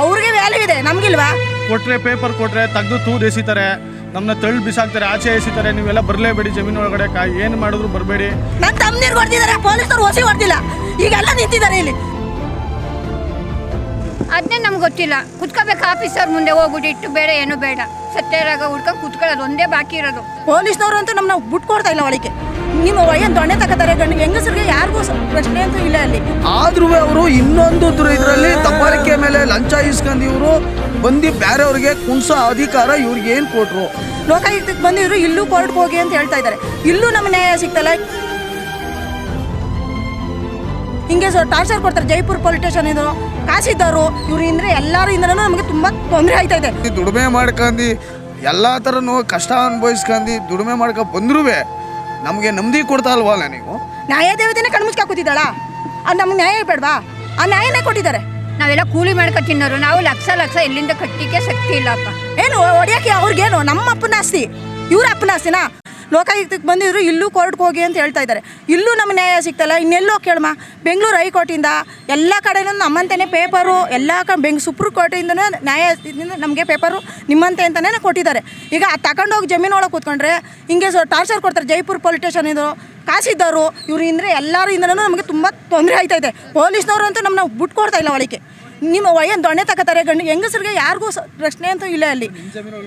ಅವ್ರಿಗೆ ವ್ಯಾಲ್ಯೂ ಇದೆ ನಮ್ಗಿಲ್ವಾ? ಕೊಟ್ರೆ ಪೇಪರ್ ಕೊಟ್ರೆ ತೆಗೆದು ತೂದು ಎಸಿತಾರೆ ನಮ್ಮನ್ನ ತಳ್ಳಿ ಬಿಸಾಕ್ತಾರೆ ಆಚೆ ಎಸಿತಾರೆ ನೀವೆಲ್ಲ ಬರಲೇಬೇಡಿ ಜಮೀನು ಒಳಗಡೆ ಏನು ಮಾಡಿದ್ರು ಬರಬೇಡಿ. ನನ್ನ ತಮ್ಮನೀರ್ಗೆ ಹೊಡೆದಿದ್ದಾರೆ ಪೊಲೀಸರು ಹೊಸಿ ಹೊಡೆದಿಲ್ಲ. ಈಗೆಲ್ಲ ನಿಂತಿದ್ದಾರೆ ಇಲ್ಲಿ. ಅದನ್ನೇ ನಮ್ಗೆ ಗೊತ್ತಿಲ್ಲ. ಕುತ್ಕೋಬೇಕು ಆಫೀಸರ್ ಮುಂದೆ ಹೋಗ್ಬಿಟ್ಟು ಇಟ್ಟು ಬೇಡ ಏನು ಬೇಡ. ಸತ್ಯರಾಗ ಹುಡ್ಕೊಂಡು ಕುತ್ಕೊಳ್ಳೋದು ಒಂದೇ ಬಾಕಿ ಇರೋದು. ಪೊಲೀಸ್ನವರು ಅಂತೂ ನಮ್ಮನ್ನ ಬಿಟ್ಕೊಡ್ತಾ ಇಲ್ಲ ಒಳಗೆ ನಿಮ್ಮ ವಯನ್ ದೊಣ್ಣೆ ತಗೋತಾರೆ ಗಂಡು ಹೆಂಗಸರಿಗೆ ಯಾರಿಗೂ ಪ್ರಶ್ನೆ ಅಂತೂ ಇಲ್ಲ ಅಲ್ಲಿ. ಆದ್ರೂ ಅವರು ಇನ್ನೊಂದು ಇದರಲ್ಲಿ ದಬ್ಬಾಳಿಕೆ ಮೇಲೆ ಲಂಚ ಇಸ್ಕೊಂಡು ಇವರು ಬಂದು ಬೇರೆಯವ್ರಿಗೆ ಕುಣ್ಸೋ ಅಧಿಕಾರ ಇವ್ರಿಗೆ ಏನು ಕೊಟ್ರು? ಲೋಕಾಯುಕ್ತಕ್ಕೆ ಬಂದಿದ್ರು ಇಲ್ಲೂ ಕೋರ್ಟ್ಗೆ ಹೋಗಿ ಅಂತ ಹೇಳ್ತಾ ಇದ್ದಾರೆ. ಇಲ್ಲೂ ನಮ್ಮ ನ್ಯಾಯ ಸಿಗ್ತಲ್ಲ? ಹಿಂಗೆ ಸರ್ ಟಾರ್ಚರ್ ಕೊಡ್ತಾರೆ ಜೈಪುರ್ ಪೊಲೀಸ್ ಸ್ಟೇಷನ್ ಇದು. ಕಾಸಿದ್ದವರು ಇವರಿಂದ ಇಂದ್ರೆ ಎಲ್ಲರೂ ಇಂದ್ರೂ ನಮಗೆ ತುಂಬ ತೊಂದರೆ ಆಯ್ತಾ ಇದೆ. ದುಡಿಮೆ ಮಾಡ್ಕೊಂಡು ಎಲ್ಲ ಥರನೂ ಕಷ್ಟ ಅನುಭವಿಸ್ಕೊಂಡು ದುಡಿಮೆ ಮಾಡ್ಕೊ ಬಂದ್ರೂ ನಮಗೆ ನೆಮ್ಮದಿ ಕೊಡ್ತಾ ಅಲ್ವಲ್ಲ ನೀವು? ನ್ಯಾಯ ದೇವತೆನೇ ಕಣ್ಮುಚ್ಕ ಕೂತಿದ್ದಾಳ? ಅದು ನಮ್ಗೆ ನ್ಯಾಯ ಬೇಡವಾ ಆ ನ್ಯಾಯನೇ ಕೊಟ್ಟಿದ್ದಾರೆ. ನಾವೆಲ್ಲ ಕೂಲಿ ಮಾಡ್ಕೊ ತಿನ್ನೋರು ನಾವು ಲಕ್ಷ ಲಕ್ಷ ಎಲ್ಲಿಂದ ಕಟ್ಟಿಗೆ ಶಕ್ತಿ ಇಲ್ಲಪ್ಪ ಏನು ಹೊಡಿಯೋಕೆ ಅವ್ರಿಗೇನು? ನಮ್ಮ ಅಪ್ಪನ ಆಸ್ತಿ ಇವ್ರ ಅಪ್ಪನ ಆಸ್ತಿನಾ? ಲೋಕಾಯುಕ್ತಕ್ಕೆ ಬಂದಿದ್ರು, ಇಲ್ಲೂ ಕೋರ್ಟ್ಗೆ ಹೋಗಿ ಅಂತ ಹೇಳ್ತಾ ಇದ್ದಾರೆ. ಇಲ್ಲೂ ನಮ್ಮ ನ್ಯಾಯ ಸಿಗ್ತಲ್ಲ, ಇನ್ನೆಲ್ಲೋ ಕೇಳಮ್ಮ ಬೆಂಗಳೂರು ಹೈಕೋರ್ಟಿಂದ ಎಲ್ಲ ಕಡೆನೂ ನಮ್ಮಂತೆಯೇ ಪೇಪರು ಎಲ್ಲ ಕ, ಬೆಂಗ್, ಸುಪ್ರೀಂ ಕೋರ್ಟಿಂದನೂ ನ್ಯಾಯ ನಮಗೆ ಪೇಪರು ನಿಮ್ಮಂತೆ ಅಂತಲೇ ಕೊಟ್ಟಿದ್ದಾರೆ. ಈಗ ತಗೊಂಡೋಗಿ ಜಮೀನೊಳಗೆ ಕೂತ್ಕೊಂಡ್ರೆ, ಹಿಂಗೆ ಸೊ ಟಾರ್ಚರ್ ಕೊಡ್ತಾರೆ, ಜೈಪುರ್ ಪೊಲೀಸ್ ಸ್ಟೇಷನ್ ಇದ್ದರು ಕಾಸಿದ್ದವರು ಇವ್ರು ಇಂದ್ರೆ ಎಲ್ಲರೂ ಇಂದನೂ ನಮಗೆ ತುಂಬ ತೊಂದರೆ ಆಯ್ತಾ ಇದೆ. ಪೊಲೀಸ್ನವರು ಅಂತೂ ನಮ್ಮನ್ನ ಬಿಟ್ಕೊಡ್ತಾ ಇಲ್ಲ ಒಳಗೆ ನಿಮ್ಮ ವಯನ್ ದೊಣ್ಣೆ ತಗೋತಾರೆ ಗಂಡು ಹೆಂಗಸರಿಗೆ ಯಾರಿಗೂ ಪ್ರಶ್ನೆ ಅಂತೂ ಇಲ್ಲ ಅಲ್ಲಿ.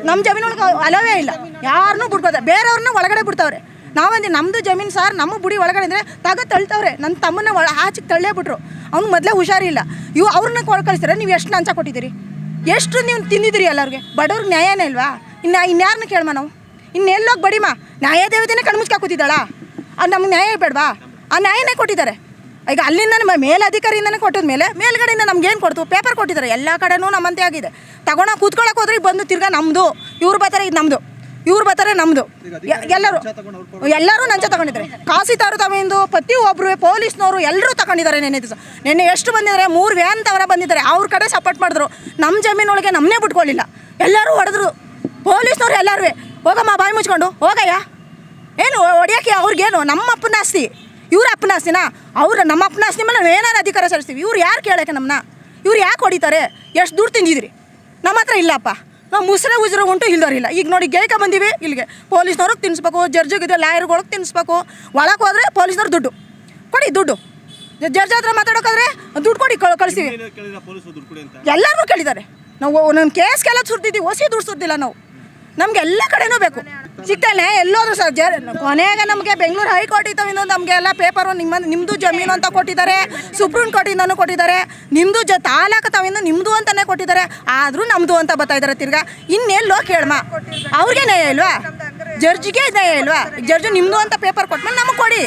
ನಮ್ಮ ಜಮೀನು ಒಳಗೆ ಅಲವೇ ಇಲ್ಲ. ಯಾರನ್ನೂ ಬಿಡ್ಕೋತಾರೆ ಬೇರೆಯವ್ರನ್ನ ಒಳಗಡೆ ಬಿಡ್ತಾವ್ರೆ. ನಾವಂದು ನಮ್ಮದು ಜಮೀನು ಸಾರ್, ನಮ್ಮ ಬುಡಿ ಒಳಗಡೆ ಅಂದರೆ ತಗೋ ತಳ್ತವ್ರೆ. ನನ್ನ ತಮ್ಮನ್ನ ಒಳ ಆಚೆಗೆ ತಳ್ಳೇ ಬಿಟ್ರು. ಅವ್ನು ಮೊದಲೇ ಹುಷಾರಿಲ್ಲ. ಇವು ಅವ್ರನ್ನ ಕೊಳ ಕಳಿಸ್ತಾರೆ ನೀವು ಎಷ್ಟು ಲಂಚ ಕೊಟ್ಟಿದ್ದೀರಿ? ಎಷ್ಟು ನೀವು ತಿಂದಿದ್ದೀರಿ ಎಲ್ಲರಿಗೆ? ಬಡವ್ರಿಗೆ ನ್ಯಾಯನೇ ಇಲ್ವಾ? ಇನ್ನು ಇನ್ಯಾರನ್ನ ಕೇಳಮ್ಮ ನಾವು? ಇನ್ನೆಲ್ಲೋಗಿ ಬಡಿಮಾ? ನ್ಯಾಯ ದೇವತೆನೇ ಕಣ್ಮುಚ್ಕ ಕೂತಿದ್ದಾಳ? ಅದು ನಮ್ಗೆ ನ್ಯಾಯ ಬೇಡವಾ? ಆ ನ್ಯಾಯನೇ ಕೊಟ್ಟಿದ್ದಾರೆ. ಈಗ ಅಲ್ಲಿಂದ ನಮ್ಮ ಮೇಲಧಿಕಾರಿಯಿಂದನೇ ಕೊಟ್ಟಿದ ಮೇಲೆ ಮೇಲ್ಗಡೆಯಿಂದ ಏನು ಕೊಡ್ತು? ಪೇಪರ್ ಕೊಟ್ಟಿದ್ದಾರೆ. ಎಲ್ಲ ಕಡೆನೂ ನಮ್ಮಂತೆ ಆಗಿದೆ. ತಗೊಂಡ ಕೂತ್ಕೊಳ್ಳೋಕೆ ಹೋದ್ರೆ ಬಂದು ತಿರ್ಗಾ ನಮ್ಮದು ಇವ್ರು ಬರ್ತಾರೆ ಇದು ನಮ್ಮದು ಇವ್ರು ಬರ್ತಾರೆ ನಮ್ಮದು ಎಲ್ಲರೂ ಎಲ್ಲರೂ ಲಂಚ ತಗೊಂಡಿದ್ದಾರೆ. ಕಾಸಿತಾರು ತಗೊಂಡು ಪ್ರತಿ ಒಬ್ಬರು ಪೊಲೀಸ್ನವರು ಎಲ್ಲರೂ ತಗೊಂಡಿದ್ದಾರೆ ನೆನೆ ದಿವಸ. ನೆನ್ನೆ ಎಷ್ಟು ಬಂದಿದ್ದಾರೆ? ಮೂರು ವ್ಯಾನ್ ತವರ ಬಂದಿದ್ದಾರೆ. ಅವ್ರ ಕಡೆ ಸಪೋರ್ಟ್ ಮಾಡಿದ್ರು. ನಮ್ಮ ಜಮೀನೊಳಗೆ ನಮ್ಮನ್ನೇ ಬಿಟ್ಕೊಳ್ಳಿಲ್ಲ ಎಲ್ಲರೂ ಹೊಡೆದ್ರು. ಪೊಲೀಸ್ನವ್ರು ಎಲ್ಲರೂ ಹೋಗಮ್ಮ, ಬಾಯಿ ಮುಚ್ಕೊಂಡು. ಹೋಗಯ್ಯ. ಏನು ಹೊಡಿಯೋಕೆ ಅವ್ರಿಗೇನು? ನಮ್ಮ ಅಪ್ಪನ ಆಸ್ತಿ. ಇವ್ರ ಅಪ್ಪನ ಆಸ್ತಿನಾ? ಅವ್ರು ನಮ್ಮ ಅಪ್ಪನ ಆಸ್ತಿ ಮೇಲೆ ನಾವು ಏನಾರು ಅಧಿಕಾರ ಸಲ್ಲಿಸ್ತೀವಿ. ಇವ್ರು ಯಾರು ಕೇಳೋಕೆ ನಮ್ಮನ್ನ ಇವ್ರು ಯಾಕೆ ಹೊಡಿತಾರೆ? ಎಷ್ಟು ದುಡ್ಡು ತಿಂದಿದ್ರಿ? ನಮ್ಮ ಹತ್ರ ಇಲ್ಲಪ್ಪ. ನಾವು ಮುಸ್ರೆ ಉಜ್ರೆ ಉಂಟು ಇಲ್ದವ್ರಿಲ್ಲ ಈಗ ನೋಡಿ ಗೇಕ ಬಂದೀವಿ ಇಲ್ಲಿಗೆ. ಪೊಲೀಸ್ನವ್ರಿಗೆ ತಿನ್ನಿಸ್ಬೇಕು ಜರ್ಜಿಗಿದೆ ಲಾಯರ್ಗಳಿಗೆ ತಿನ್ನಿಸ್ಬೇಕು ಒಳಗೆ ಹೋದ್ರೆ ಪೊಲೀಸ್ನವ್ರು ದುಡ್ಡು. ಕೊಡಿ ದುಡ್ಡು. ಜಡ್ಜ್ ಹತ್ರ ಮಾತಾಡೋಕಾದ್ರೆ ದುಡ್ಡು ಕೊಡಿ ಕಳ್- ಕಳಿಸ್ತೀವಿ. ಎಲ್ಲರೂ ಕೇಳಿದ್ದಾರೆ. ನಾವು ಒಂದೊಂದು ಕೇಸ್ಗೆಲ್ಲ ಸುರ್ದಿದ್ದೀವಿ ಹೊಸಿ ದುಡ್ಡು ಸುರ್ದಿಲ್ಲ ನಾವು. ನಮ್ಗೆ ಎಲ್ಲ ಕಡೆನೂ ಬೇಕು. ಸಿಗ್ತಾನೆ ಎಲ್ಲೋದ್ರು ಸರ್ ಜರ್ ಕೊನೆಗೆ ನಮಗೆ ಬೆಂಗಳೂರು ಹೈಕೋರ್ಟ್ ಇತ್ತು ನಮಗೆ ಎಲ್ಲ ಪೇಪರು ನಿಮ್ಮ ನಿಮ್ಮದು ಜಮೀನು ಅಂತ ಕೊಟ್ಟಿದ್ದಾರೆ, ಸುಪ್ರೀಂ ಕೋರ್ಟಿಂದನೂ ಕೊಟ್ಟಿದ್ದಾರೆ ನಿಮ್ಮದು ಜ ತಾಲೂಕು ತಾವಿಂದ ನಿಮ್ಮದು ಅಂತಲೇ ಕೊಟ್ಟಿದ್ದಾರೆ, ಆದರೂ ನಮ್ಮದು ಅಂತ ಬರ್ತಾ ಇದ್ದಾರೆ ತಿರ್ಗಾ. ಇನ್ನೆಲ್ಲೋ ಕೇಳಮ್ಮ ಅವ್ರಿಗೆ ನ್ಯಾಯ ಇಲ್ವಾ? ಜಡ್ಜಿಗೆ ನ್ಯಾಯ ಇಲ್ವಾ? ಜಡ್ಜ್ ನಿಮ್ಮದು ಅಂತ ಪೇಪರ್ ಕೊಟ್ಮೇಲೆ ನಮಗೆ ಕೊಡಿ.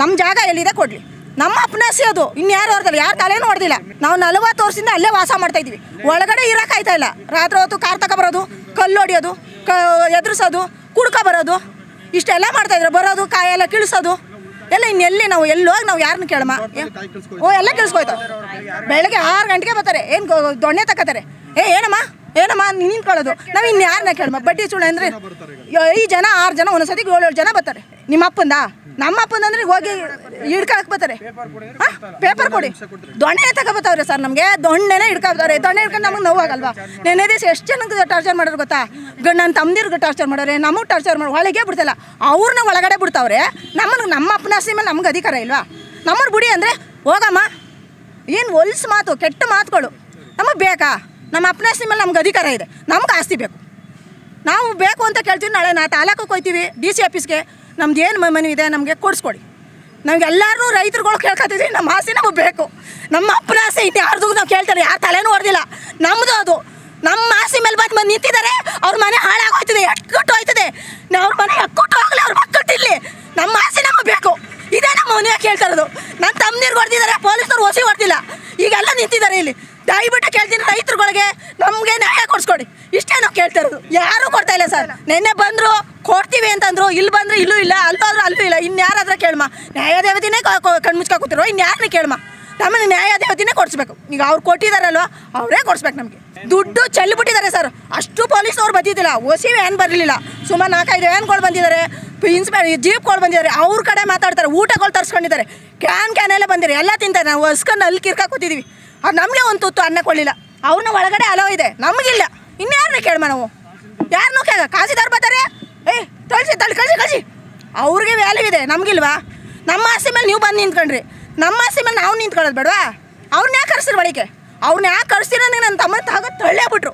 ನಮ್ಮ ಜಾಗ ಎಲ್ಲಿದೆ ಕೊಡಲಿ. ನಮ್ಮ ಅಪ್ನಾಸಿ ಅದು. ಇನ್ಯಾರು ಹೊರದಲ್ಲ ಯಾರು ತಲೆನೂ ಹೊಡೆದಿಲ್ಲ. ನಾವು ನಲವತ್ತು ವರ್ಷದಿಂದ ಅಲ್ಲೇ ವಾಸ ಮಾಡ್ತಾ ಇದ್ವಿ ಒಳಗಡೆ ಇರೋಕ್ಕಾಯ್ತಾ ಇಲ್ಲ. ರಾತ್ರಿ ಹೊತ್ತು ಕಾರ್ ತಗೊಬರೋದು ಕಲ್ಲು ಹೊಡಿಯೋದು, ಕ ಎದುರಿಸೋದು ಕುಡ್ಕೊ ಬರೋದು? ಇಷ್ಟೆಲ್ಲ ಮಾಡ್ತಾ ಇದ್ರೆ, ಬರೋದು, ಕಾಯೆಲ್ಲ ಕಿಳಿಸೋದು? ಎಲ್ಲ ಇನ್ನೆಲ್ಲಿ ನಾವು, ಎಲ್ಲೋಗಿ ನಾವು ಯಾರನ್ನ ಕೇಳಮ್ಮ? ಓ, ಎಲ್ಲ ಕೇಳಿಸ್ಕೊಯ್ತಾವೆ ಬೆಳಗ್ಗೆ ಆರು ಗಂಟೆಗೆ ಬರ್ತಾರೆ. ಏನು ದೊಣ್ಣೆ ತಗೋತಾರೆ ಏ, ಏನಮ್ಮ? ಏನಮ್ಮ? ನಿಂತ್ಕೊಳ್ಳೋದು. ನಾವು ಇನ್ನು ಯಾರನ್ನ ಕೇಳಮ್ಮ? ಬಡ್ಡಿ ಸುಳ್ಳು ಅಂದರೆ, ಈ ಜನ ಆರು ಜನ ಒಂದೊಂದ್ಸತಿ ಏಳು ಏಳು ಜನ ಬರ್ತಾರೆ. ನಿಮ್ಮ ಅಪ್ಪಂದ? ನಮ್ಮ ಅಪ್ಪಂದಂದ್ರೆ ಹೋಗಿ ಹಿಡ್ಕೊಳಕ್ ಬರ್ತಾರೆ. ಪೇಪರ್ ಕೊಡಿ. ದೊಣ್ಣೆ ತಗೋಬತ್ತವ್ರೆ ಸರ್ ನಮಗೆ. ದೊಣ್ಣೆನೇ ಹಿಡ್ಕೊತಾರೆ ದೊಣ್ಣೆ ಹಿಡ್ಕೊಂಡು ನಮಗೆ ನೋವಾಗಲ್ವಾ? ನೆನ್ನೆ ದಿವಸ ಎಷ್ಟು ಜನಕ್ಕೆ ಟಾರ್ಚರ್ ಮಾಡೋರು ಗೊತ್ತಾ? ನನ್ನ ತಮ್ಮದಿರ್ಗೆ ಟಾರ್ಚರ್ ಮಾಡೋರೆ, ನಮಗೆ ಟಾರ್ಚರ್ ಮಾಡಿ ಒಳಗೆ ಬಿಡ್ತಲ್ಲ. ಅವ್ರನ್ನ ಒಳಗಡೆ ಬಿಡ್ತಾವ್ರೆ. ನಮ್ಮನ್, ನಮ್ಮ ಅಪ್ಪನ ಆಸ್ತಿ ಮೇಲೆ ನಮ್ಗೆ ಅಧಿಕಾರ ಇಲ್ವಾ? ನಮ್ಮನ್ ಬಿಡಿ ಅಂದರೆ ಹೋಗಮ್ಮ. ಏನು ಹೊಲ್ಸು ಮಾತು, ಕೆಟ್ಟ ಮಾತುಗಳು. ನಮಗೆ ಬೇಕಾ? ನಮ್ಮ ಅಪ್ಪನ ಆಸ್ತಿ ಮೇಲೆ ನಮ್ಗೆ ಅಧಿಕಾರ ಇದೆ. ನಮ್ಗೆ ಆಸ್ತಿ ಬೇಕು. ನಾವು ಬೇಕು ಅಂತ ಕೇಳ್ತೀವಿ ನಾಳೆ ನಾ ತಾಲೂಕು ಹೋಗ್ತೀವಿ ಡಿ ಸಿ ಆಫೀಸ್ಗೆ ನಮ್ದು ಏನು ಮನೆ ಇದೆ, ನಮಗೆ ಕೊಡಿಸ್ಕೊಡಿ. ನಮ್ಗೆ ಎಲ್ಲರೂ ರೈತರುಗಳು ಕೇಳ್ಕೊತಿದ್ವಿ ನಮ್ಮ ಆಸೆ ನಮಗೆ ಬೇಕು. ನಮ್ಮ ಅಪ್ಪನ ಆಸೆ ಇನ್ನು ಯಾರ್ದು ನಾವು ಕೇಳ್ತಾರೆ, ಯಾರು ತಲೆನೂ ಹೊಡೆದಿಲ್ಲ ನಮ್ಮದು ಅದು. ನಮ್ಮ ಆಸೆ ಮೇಲೆ ಬಂದು ಬಂದು ನಿಂತಿದ್ದಾರೆ ಅವ್ರ ಮನೆ ಹಾಳಾಗೋಯ್ತದೆ ಎಟ್ಕೊಟ್ಟು ಹೋಯ್ತದೆ ನಾವು ಅವ್ರ ಮನೆ ಎಕ್ಕೊಟ್ಟು ಹೋಗಲಿ, ಅವ್ರ ಮಕ್ಕಳು ಇಲ್ಲಿ ನಮ್ಮ ಆಸೆ ನಮಗೆ ಬೇಕು. ಇದೇ ನಮ್ಮ ಮನೆಯ ಕೇಳ್ತಾರದು ನನ್ನ ತಮ್ಮನೀರ್ಗೆ ಹೊಡೆದಿದ್ದಾರೆ ಪೊಲೀಸ್ನವ್ರು ಹೊಸಿ ಹೊಡೆದಿಲ್ಲ ಈಗೆಲ್ಲ ನಿಂತಿದ್ದಾರೆ ಇಲ್ಲಿ. ದಯವಿಟ್ಟು ಕೇಳ್ತೀನಿ ರೈತರುಗಳಿಗೆ ನಮಗೆ ನ್ಯಾಯ ಕೊಡಿಸ್ಕೊಡಿ. ಇಷ್ಟೇ ನಾವು ಕೇಳ್ತಾ ಇರೋದು. ಯಾರೂ ಕೊಡ್ತಾ ಇಲ್ಲ ಸರ್. ನಿನ್ನೆ ಬಂದರು, ಕೊಡ್ತೀವಿ ಅಂತಂದ್ರು, ಇಲ್ಲಿ ಬಂದ್ರೆ, ಇಲ್ಲೂ ಇಲ್ಲ ಅಲ್ಲೋದ್ರೂ ಅಲ್ಲೂ ಇಲ್ಲ. ಇನ್ಯಾರಾದ್ರೆ ಕೇಳಮ್ಮ ನ್ಯಾಯ ದೇವತಿನೇ ಕಣ್ಮುಚ್ಕೊ ಕೂತಿರೋ ಇನ್ಯಾರನ್ನ ಕೇಳಮ್ಮ ನಮ್ಮನ್ನು ನ್ಯಾಯ ದೇವತಿನೇ ಕೊಡಿಸ್ಬೇಕು. ಈಗ ಅವ್ರು ಕೊಟ್ಟಿದಾರಲ್ವ, ಅವರೇ ಕೊಡಿಸ್ಬೇಕು ನಮಗೆ. ದುಡ್ಡು ಚೆಲ್ಬಿಟ್ಟಿದ್ದಾರೆ ಸರ್. ಅಷ್ಟು ಪೊಲೀಸ್ನವ್ರು ಬಂದಿದ್ದಿಲ್ಲ ಒಸಿ ವ್ಯಾನ್ ಬರಲಿಲ್ಲ. ಸುಮಾರು ನಾಲ್ಕೈದು ವ್ಯಾನ್ಗಳು ಬಂದಿದ್ದಾರೆ. ಇನ್ಸ್ಪೆ ಜೀಪ್ಗಳು ಬಂದಿದ್ದಾರೆ. ಅವ್ರ ಕಡೆ ಮಾತಾಡ್ತಾರೆ. ಊಟಗಳು ತರಿಸ್ಕೊಂಡಿದ್ದಾರೆ. ಕ್ಯಾನ್ ಕ್ಯಾನೆಲ್ಲ ಬಂದಿರಿ ಬಂದಿದ್ದಾರೆ ಎಲ್ಲ ತಿಂತಾರೆ. ನಾವು ಹಸ್ಕೊಂಡು ಅಲ್ಲಿ ಕಿರ್ಕಾ ಅದು ನಮಗೆ ಒಂದು ತುತ್ತು ಅನ್ನ ಕೊಡಲಿಲ್ಲ. ಅವ್ರನ್ನ ಒಳಗಡೆ ಅಲೋ ಇದೆ. ನಮಗಿಲ್ಲ. ಇನ್ಯಾರನ್ನ ಕೇಳಮ್ಮ ನಾವು? ಯಾರನ್ನೂ ಕೇಳ ಕಾಸಿದಾರ್ ಬರ್ತಾರೆ? ಏಯ್ ತಳಿಸಿ, ತಳ್ಳಿ, ಕಳಿಸಿ ಕಳಿಸಿ. ಅವ್ರಿಗೆ ವ್ಯಾಲ್ಯೂ ಇದೆ. ನಮಗಿಲ್ವಾ? ನಮ್ಮ ಆಸೆ ಮೇಲೆ ನೀವು ಬಂದು ನಿಂತ್ಕೊಂಡ್ರಿ. ನಮ್ಮ ಆಸೆ ಮೇಲೆ ನಾವು ನಿಂತ್ಕೊಳ್ಳೋದು ಬೇಡವಾ? ಅವ್ರನ್ನ ಯಾಕೆ ಕರ್ಸಿರು ಬಳಿಕೆ ಅವ್ರನ್ನ ಯಾಕೆ ಕರ್ಸ್ತೀರ ಅಂದ್ರೆ ನನ್ನ ತಮ್ಮ ತಾಗ ತಳ್ಳೇ ಬಿಟ್ರು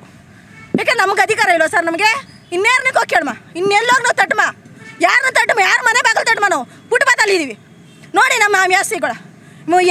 ಯಾಕೆ ನಮ್ಗೆ ಅಧಿಕಾರ ಇಲ್ವ ಸರ್ ನಮಗೆ? ಇನ್ಯಾರನ್ನ ಕೇಳಮ್ಮ ಇನ್ನೆಲ್ಲೋಗಿ ನಾವು ತಟ್ಟಮ್ಮ ಯಾರನ್ನ ತಟ್ಟಮ್ಮ ಯಾರ ಮನೆ ಬಾಗಿಲು ತಟ್ಟಮ್ಮ ನಾವು? ಪುಟ್ಬಾತಲ್ಲಿದ್ದೀವಿ ನೋಡಿ ನಮ್ಮ ಆಸ್ತಿಗಳು.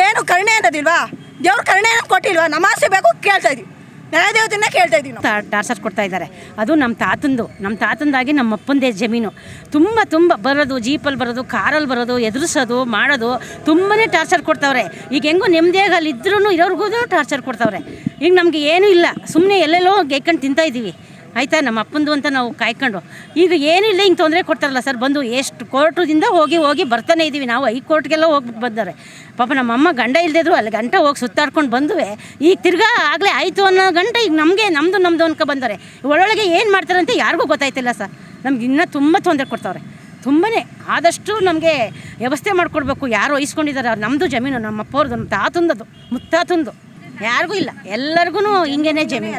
ಏನು ಕರುಣೆ ಅನ್ನೋದಿಲ್ವಾ? ದೇವ್ರ ಕರುಣೆ ಕೊಟ್ಟಿಲ್ವಾ? ನಮಾಸೆ ಬೇಕು, ಕೇಳ್ತಾ ಇದೀವಿ ನ್ಯಾಯದೇವತನ್ನ ಕೇಳ್ತಾ ಡಾರ್ಸರ್ ಟಾರ್ಚರ್ ಕೊಡ್ತಾ ಇದ್ದಾರೆ. ಅದು ನಮ್ಮ ತಾತಂದು. ನಮ್ಮ ತಾತಂದಾಗಿ ನಮ್ಮ ಅಪ್ಪಂದೇ ಜಮೀನು. ತುಂಬ ತುಂಬ ಬರೋದು, ಜೀಪಲ್ಲಿ ಬರೋದು, ಕಾರಲ್ಲಿ ಬರೋದು, ಎದುರಿಸೋದು, ಮಾಡೋದು ತುಂಬನೇ ಟಾರ್ಚರ್ ಕೊಡ್ತಾವ್ರೆ. ಈಗ ಹೆಂಗೋ ನೆಮ್ಮದಿಯಾಗಿ ಅಲ್ಲಿ ಇದ್ರೂ ಇರೋರ್ಗೂ ಟಾರ್ಚರ್ ಕೊಡ್ತಾವ್ರೆ. ಈಗ ನಮಗೆ ಏನೂ ಇಲ್ಲ. ಸುಮ್ಮನೆ ಎಲ್ಲೆಲ್ಲೋ ಗೆಯ್ಕೊಂಡು ತಿಂತಾ ಇದ್ದೀವಿ. ಆಯಿತಾ? ನಮ್ಮ ಅಪ್ಪಂದು ಅಂತ ನಾವು ಕಾಯ್ಕೊಂಡು. ಈಗ ಏನಿಲ್ಲ, ಹಿಂಗೆ ತೊಂದರೆ ಕೊಡ್ತಾರಲ್ಲ ಸರ್, ಬಂದು ಎಷ್ಟು ಕೋರ್ಟದಿಂದ ಹೋಗಿ ಹೋಗಿ ಬರ್ತಾನೆ ಇದ್ದೀವಿ ನಾವು. ಹೈಕೋರ್ಟ್ಗೆಲ್ಲ ಹೋಗ್ಬಿಟ್ಟು ಬಂದಾರೆ. ಪಾಪ ನಮ್ಮಮ್ಮ ಗಂಡ ಇಲ್ಲದಿದ್ರು ಅಲ್ಲಿ ಗಂಟ ಹೋಗಿ ಸುತ್ತಾಡ್ಕೊಂಡು ಬಂದುವೆ. ಈಗ ತಿರ್ಗಾ ಆಗಲೇ ಆಯಿತು ಅನ್ನೋ ಗಂಟ ಈಗ ನಮಗೆ ನಮ್ಮದು ನಮ್ಮದು ಅನ್ಕೊ ಬಂದರೆ. ಒಳೊಳಗೆ ಏನು ಮಾಡ್ತಾರೆ ಅಂತ ಯಾರಿಗೂ ಗೊತ್ತಾಯ್ತಿಲ್ಲ ಸರ್. ನಮ್ಗೆ ಇನ್ನೂ ತುಂಬ ತೊಂದರೆ ಕೊಡ್ತಾವ್ರೆ. ತುಂಬಾ ಆದಷ್ಟು ನಮಗೆ ವ್ಯವಸ್ಥೆ ಮಾಡಿಕೊಡ್ಬೇಕು. ಯಾರು ವಹಿಸ್ಕೊಂಡಿದ್ದಾರೆ ನಮ್ಮದು ಜಮೀನು, ನಮ್ಮ ಅಪ್ಪವ್ರದ್ದು, ನಮ್ಮ ತಾತಂದದು ಮುತ್ತಾತಂದು. ಯಾರಿಗೂ ಇಲ್ಲ. ಎಲ್ಲರಿಗೂ ಹಿಂಗೇನೆ ಜಮೀನು.